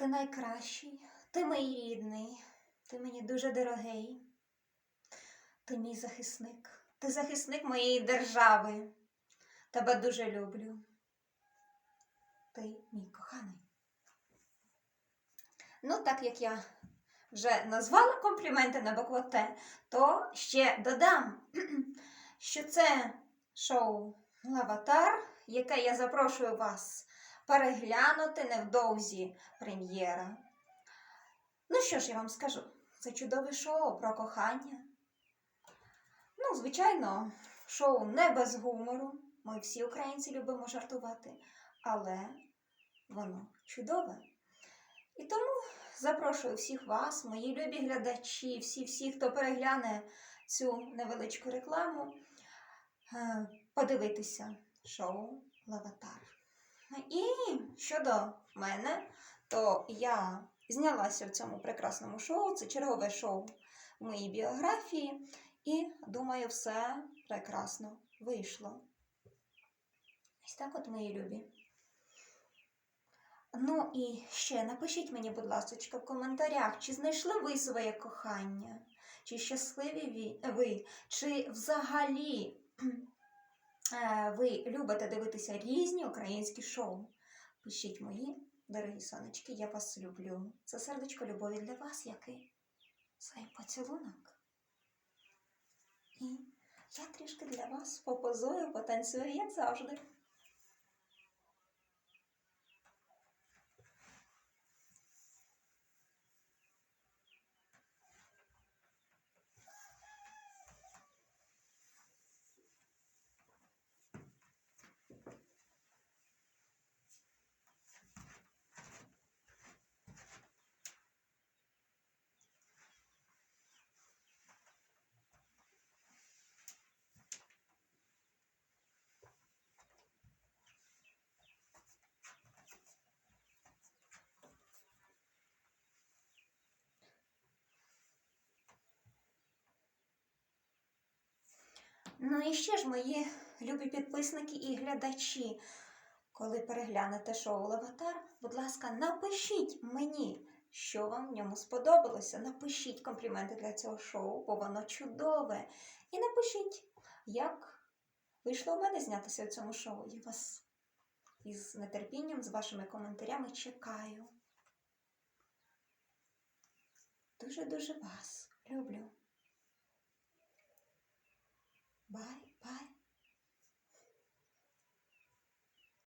Ти найкращий, ти мій рідний, ти мені дуже дорогий. Ти мій захисник, ти захисник моєї держави. Тебе дуже люблю. Ти мій коханий. Ну, так як я вже назвала компліменти на букву Т, то ще додам, що це шоу Лаватар, яке я запрошую вас переглянути невдовзі прем'єра. Ну що ж я вам скажу? Це чудове шоу про кохання. Ну, звичайно, шоу не без гумору. Ми всі українці любимо жартувати, але воно чудове. І тому запрошую всіх вас, мої любі глядачі, всі-всі, хто перегляне цю невеличку рекламу, е, подивитися шоу Лаватар. І щодо мене, то я знялася в цьому прекрасному шоу. Це чергове шоу в моїй біографії. І думаю, все прекрасно вийшло. Ось так от мої любі. Ну і ще напишіть мені, будь ласка, в коментарях, чи знайшли ви своє кохання, чи щасливі ви, чи взагалі ви любите дивитися різні українські шоу. Пишіть мої, дорогі сонечки, я вас люблю. Це сердечко любові для вас, який цей поцілунок. І я трішки для вас попозую, потанцюю, як завжди. Ну і ще ж, мої любі підписники і глядачі, коли переглянете шоу Лаватар, будь ласка, напишіть мені, що вам в ньому сподобалося. Напишіть компліменти для цього шоу, бо воно чудове. І напишіть, як вийшло у мене знятися в цьому шоу. Я вас із нетерпінням, з вашими коментарями чекаю. Дуже-дуже вас люблю.